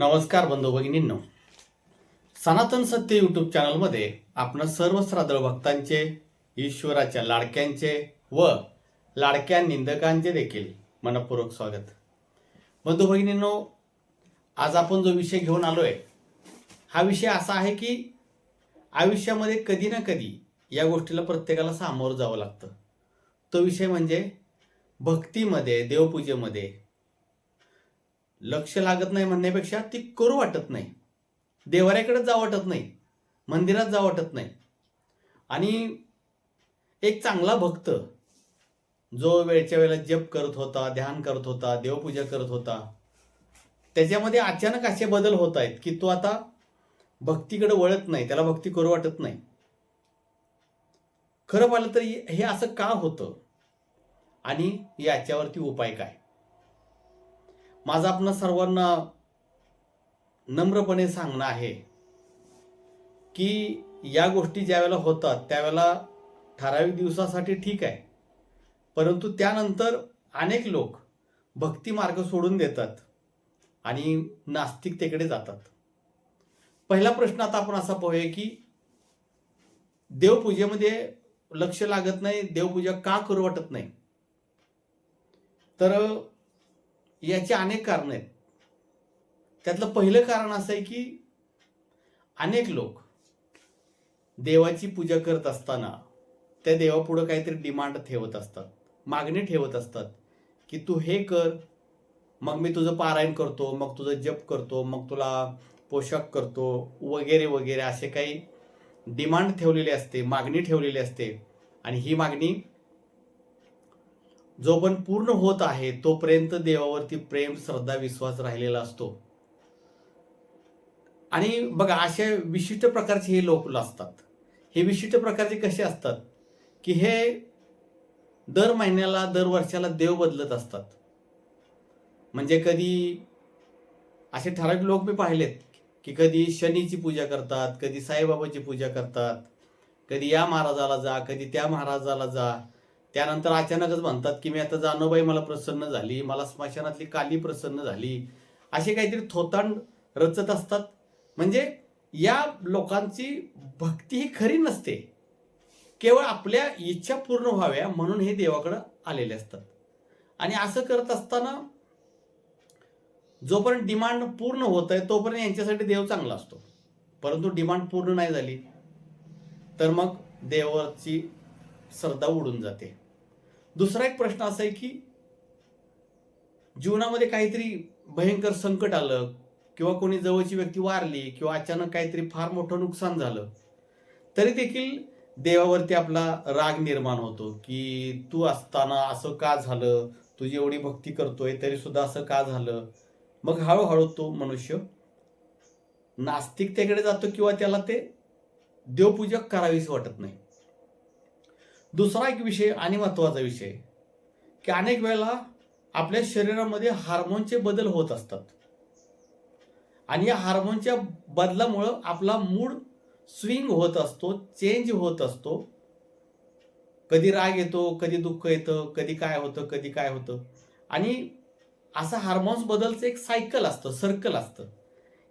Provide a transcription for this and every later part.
नमस्कार बंधू भगिनींनो. सनातन सत्य यूट्यूब चॅनलमध्ये आपण सर्व श्राद्ध भक्तांचे ईश्वराच्या लाडक्यांचे व लाडक्या निंदकांचे देखील मनपूर्वक स्वागत. बंधू भगिनींनो आज आपण जो विषय घेऊन आलोय हा विषय असा आहे की आयुष्यामध्ये कधी ना कधी या गोष्टीला प्रत्येकाला सामोरं जावं लागतं. तो विषय म्हणजे भक्तीमध्ये देवपूजेमध्ये लक्ष लागत नाही म्हणण्यापेक्षा ती करू वाटत नाही. देवाऱ्याकडे जा वाटत नाही. मंदिरात जा वाटत नाही. आणि एक चांगला भक्त जो वेळच्या वेळेला जप करत होता ध्यान करत होता देवपूजा करत होता त्याच्यामध्ये अचानक असे बदल होत आहेत की तो आता भक्तीकडे वळत नाही. त्याला भक्ती करू वाटत नाही. खरं पाहिलं तर हे असं का होतं? आणि याच्यावरती उपाय काय? माझं आपण सर्वांना नम्रपणे सांगणं आहे की या गोष्टी ज्यावेळेला होतात त्यावेळेला ठराविक दिवसासाठी ठीक आहे. परंतु त्यानंतर अनेक लोक भक्ती मार्ग सोडून देतात आणि नास्तिकतेकडे जातात. पहिला प्रश्न आता आपण असा पाहूया की देवपूजेमध्ये लक्ष लागत नाही देवपूजा का करू वाटत नाही? तर याची अनेक कारणं आहेत. त्यातलं पहिलं कारण असं आहे की अनेक लोक देवाची पूजा करत असताना त्या देवापुढं काहीतरी डिमांड ठेवत असतात मागणी ठेवत असतात की तू हे कर मग मी तुझं पारायण करतो मग तुझं जप करतो मग तुला पोशाख करतो वगैरे वगैरे असे काही डिमांड ठेवलेली असते मागणी ठेवलेली असते. आणि ही मागणी जो पण पूर्ण होत आहे तोपर्यंत देवावरती प्रेम श्रद्धा विश्वास राहिलेला असतो. आणि बघा अशा विशिष्ट प्रकारचे हे लोक असतात. हे विशिष्ट प्रकारचे कसे असतात? की हे दर महिन्याला दर वर्षाला देव बदलत असतात. म्हणजे कधी असे ठराविक लोक मी पाहिलेत की कधी शनीची पूजा करतात कधी साईबाबाची पूजा करतात कधी या महाराजाला जा कधी त्या महाराजाला जा त्यानंतर अचानकच म्हणतात की मी आता जानोबाई मला प्रसन्न झाली मला स्मशानातली काली प्रसन्न झाली. असे काहीतरी थोतांड रचत असतात. म्हणजे या लोकांची भक्ती ही खरी नसते. केवळ आपल्या इच्छा पूर्ण व्हाव्या म्हणून हे देवाकडं आलेले असतात. आणि असं करत असताना जोपर्यंत डिमांड पूर्ण होत आहे तोपर्यंत यांच्यासाठी देव चांगला असतो. परंतु डिमांड पूर्ण नाही झाली तर मग देवाची श्रद्धा उडून जाते. दुसरा एक प्रश्न असा आहे की जीवनामध्ये काहीतरी भयंकर संकट आलं किंवा कोणी जवळची व्यक्ती वारली किंवा अचानक काहीतरी फार मोठं नुकसान झालं तरी देखील देवावरती आपला राग निर्माण होतो की तू असताना असं का झालं? तुझी एवढी भक्ती करतोय तरी सुद्धा असं का झालं? मग हळूहळू तो मनुष्य नास्तिकतेकडे जातो किंवा त्याला ते देवपूजा करावीच वाटत नाही. दुसरा एक विषय आणि महत्त्वाचा विषय. की अनेक वेळेला आपल्या शरीरामध्ये हार्मोनचे बदल होत असतात. आणि या हार्मोनच्या बदलामुळं आपला मूड स्विंग होत असतो चेंज होत असतो. कधी राग येतो कधी दुःख येतं कधी काय होतं कधी काय होतं. आणि असं हार्मोन्स बदलचं एक सायकल असतं सर्कल असतं.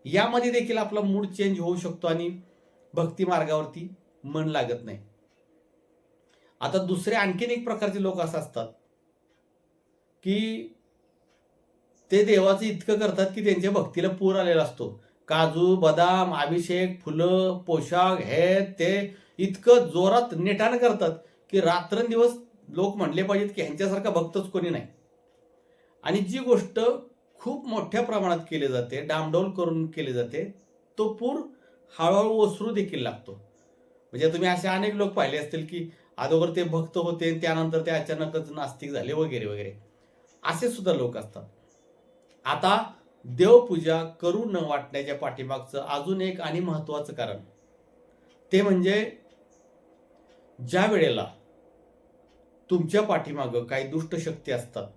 यामध्ये देखील आपला मूड चेंज होऊ शकतो आणि भक्ती मार्गावरती मन लागत नाही. आता दुसरे आणखीन एक प्रकारचे लोक असं असतात की ते देवाचं इतकं करतात की त्यांच्या भक्तीला पूर आलेला असतो. काजू बदाम अभिषेक फुलं पोशाख हे ते इतकं जोरात नेटानं करतात की रात्रंदिवस लोक म्हणले पाहिजेत की ह्यांच्यासारखा भक्तच कोणी नाही. आणि जी गोष्ट खूप मोठ्या प्रमाणात केली जाते डामडौल करून केली जाते तो पूर हळूहळू ओसरू देखील लागतो. म्हणजे तुम्ही असे अनेक लोक पाहिले असतील की अगोदर ते भक्त होते त्यानंतर ते अचानकच नास्तिक झाले वगैरे वगैरे. असे सुद्धा लोक असतात. आता देवपूजा करू न वाटण्याच्या पाठीमागचं अजून एक आणि महत्वाचं कारण. ते म्हणजे ज्या वेळेला तुमच्या पाठीमागं काही दुष्ट शक्ती असतात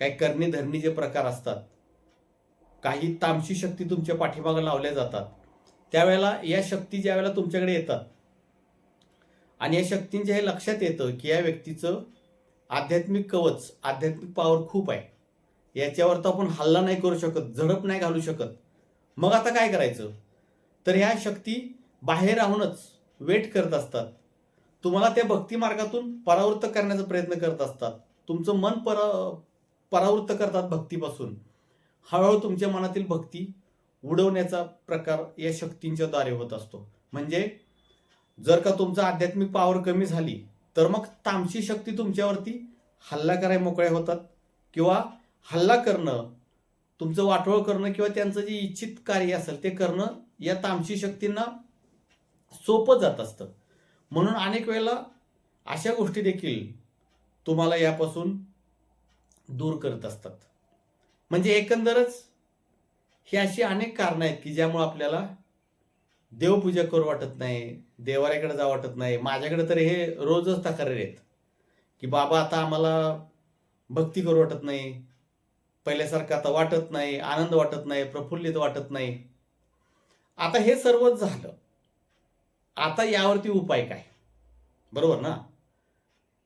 काही करणी धरणीचे प्रकार असतात काही तामशी शक्ती तुमच्या पाठीमागं लावल्या जातात त्यावेळेला या शक्ती ज्या वेळेला तुमच्याकडे येतात आणि या शक्तींच्या हे लक्षात येतं की या व्यक्तीचं आध्यात्मिक कवच आध्यात्मिक पावर खूप आहे. याच्यावर तर आपण हल्ला नाही करू शकत झडप नाही घालू शकत. मग आता काय करायचं? तर ह्या शक्ती बाहेर राहूनच वेट करत असतात. तुम्हाला त्या भक्ती मार्गातून परावृत्त करण्याचा प्रयत्न करत असतात. तुमचं मन परा परावृत्त करतात भक्तीपासून. हळूहळू तुमच्या मनातील भक्ती उडवण्याचा प्रकार या शक्तींच्या द्वारे होत असतो. म्हणजे जर का तुमचा आध्यात्मिक पावर कमी झाली तर मग तामसी शक्ती तुमच्यावरती हल्ला कराय मोकळ्या होतात. किंवा हल्ला करणं तुमचं वाटोळ करणं किंवा त्यांचं जे इच्छित कार्य असेल ते करणं या तामसी शक्तींना सोपं जात असतं. म्हणून अनेक वेळेला अशा गोष्टी देखील तुम्हाला यापासून दूर करत असतात. म्हणजे एकंदरच ही अशी अनेक कारणं आहेत की ज्यामुळे आपल्याला देवपूजा करू वाटत नाही देवाऱ्याकडे जावं वाटत नाही. माझ्याकडे तर हे रोजच तक्रारी आहेत की बाबा आता आम्हाला भक्ती करू वाटत नाही. पहिल्यासारखं आता वाटत नाही आनंद वाटत नाही प्रफुल्लित वाटत नाही. आता हे सर्वच झालं. आता यावरती उपाय काय? बरोबर ना?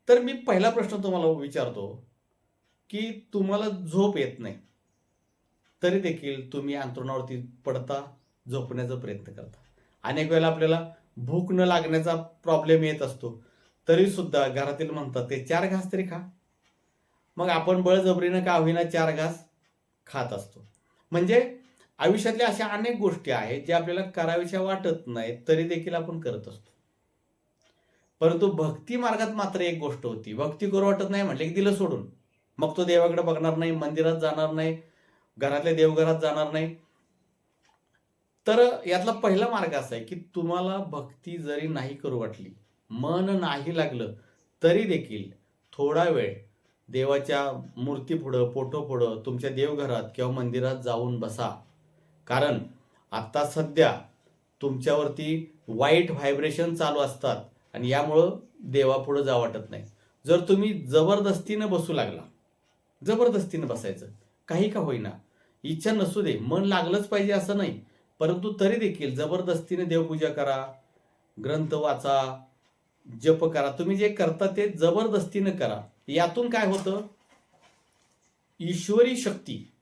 तर मी पहिला प्रश्न तुम्हाला विचारतो की तुम्हाला झोप येत नाही तरी देखील तुम्ही अंतरुणावरती पडता झोपण्याचा प्रयत्न करता. अनेक वेळेला आपल्याला भूक न लागण्याचा प्रॉब्लेम येत असतो. तरी सुद्धा घरातील म्हणतात ते चार घास तरी खा. मग आपण बळजबरीनं का होईना चार घास खात असतो. म्हणजे आयुष्यातल्या अशा अनेक गोष्टी आहेत ज्या आपल्याला कराव्याशा वाटत नाहीत तरी देखील आपण करत असतो. परंतु भक्ती मार्गात मात्र एक गोष्ट होती. भक्ती करू वाटत नाही म्हटले की दिलं सोडून. मग तो देवाकडे बघणार नाही मंदिरात जाणार नाही घरातल्या देवघरात जाणार नाही. तर यातला पहिला मार्ग असा आहे की तुम्हाला भक्ती जरी नाही करू वाटली मन नाही लागलं तरी देखील थोडा वेळ देवाच्या मूर्ती पुढं मूर्तीपुढं फोटोपुढं तुमच्या देवघरात किंवा मंदिरात जाऊन बसा. कारण आत्ता सध्या तुमच्यावरती वाईट व्हायब्रेशन चालू असतात आणि यामुळं देवापुढं जा वाटत नाही. जर तुम्ही जबरदस्तीनं बसू लागला जबरदस्तीनं बसायचं काही का होईना इच्छा नसू दे मन लागलंच पाहिजे असं नाही. परंतु तरी देखील जबरदस्तीने देवपूजा करा ग्रंथ वाचा जप करा. तुम्ही जे करता ते जबरदस्तीनं करा. यातून काय होतं? ईश्वरी शक्ती.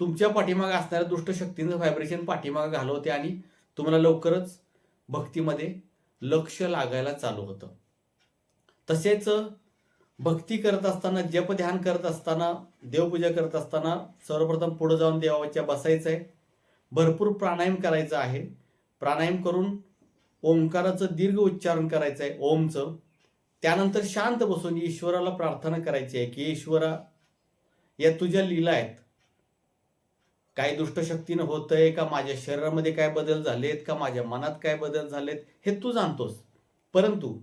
तुमच्या पाठीमागे असणाऱ्या दुष्ट शक्तींचं व्हायब्रेशन पाठीमागे घालवते आणि तुम्हाला लवकरच भक्तीमध्ये लक्ष लागायला चालू होतं. तसेच भक्ती करत असताना जप ध्यान करत असताना देवपूजा करत असताना सर्वप्रथम पुढे जाऊन देवाच्या बसायचं आहे भरपूर प्राणायाम करायचा आहे. प्राणायाम करून ओंकाराचं दीर्घ उच्चारण करायचं आहे ओमचं. त्यानंतर शांत बसून ईश्वराला प्रार्थना करायची आहे की ईश्वरा या तुझ्या लीला आहेत. काही दुष्टशक्तीनं होतंय का? माझ्या शरीरामध्ये काय बदल झालेत का? माझ्या मनात काय बदल झालेत? हे तू जाणतोस. परंतु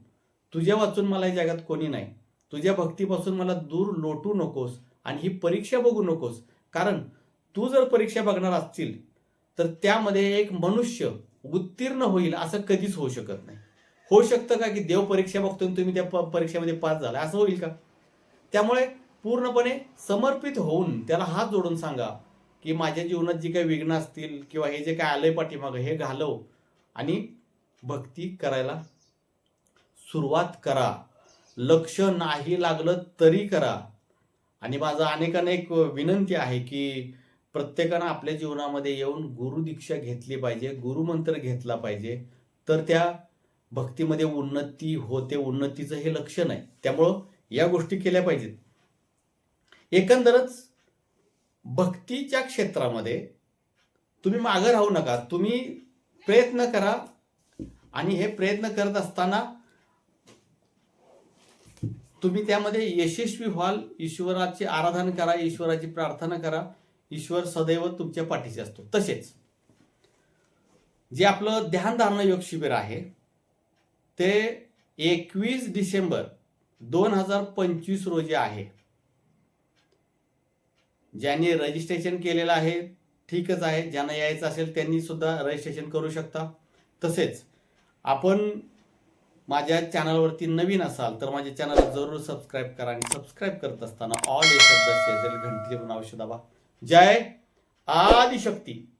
तुझ्या वाचून मला या जगात कोणी नाही. तुझ्या भक्तीपासून मला दूर लोटू नकोस आणि ही परीक्षा बघू नकोस. कारण तू जर परीक्षा बघणार असतील तर त्यामध्ये एक मनुष्य उत्तीर्ण होईल असं कधीच होऊ शकत नाही. होऊ शकतं का की देव परीक्षा बघतो आणि तुम्ही त्या प- परीक्षेमध्ये पास झाला? असं होईल का? त्यामुळे पूर्णपणे समर्पित होऊन त्याला हात जोडून सांगा की माझ्या जीवनात जी काही विघ्न असतील किंवा हे जे काय आलंय पाठीमागं हे घालव आणि भक्ती करायला सुरुवात करा. लक्ष नाही लागलं तरी करा. आणि माझा अनेकांना एक विनंती आहे की प्रत्येकानं आपल्या जीवनामध्ये येऊन गुरुदीक्षा घेतली पाहिजे गुरुमंत्र घेतला पाहिजे. तर त्या भक्तीमध्ये उन्नती होते उन्नतीचं हे लक्षण आहे. त्यामुळं या गोष्टी केल्या पाहिजेत. एकंदरच भक्तीच्या क्षेत्रामध्ये तुम्ही मागं राहू नका. तुम्ही प्रयत्न करा आणि हे प्रयत्न करत असताना तुम्ही त्यामध्ये यशस्वी व्हाल. ईश्वराची आराधना करा ईश्वराची प्रार्थना करा. ईश्वर सदैव तुमच्या पाठीशी असतो. तसेच जे आपलं ध्यानधारणा योग शिबिर आहे ते एकवीस डिसेंबर दोन हजार पंचवीस रोजी आहे. ज्यांनी रजिस्ट्रेशन केलेलं आहे ठीकच आहे. ज्यांना यायचं असेल त्यांनी सुद्धा रजिस्ट्रेशन करू शकता. तसेच आपण माझ्या चॅनलवरती नवीन असाल तर माझ्या चॅनल जरूर सबस्क्राईब करा आणि सबस्क्राईब करत असताना ऑल हे शब्द घंटी म्हणून दाबा. जय आदिशक्ती।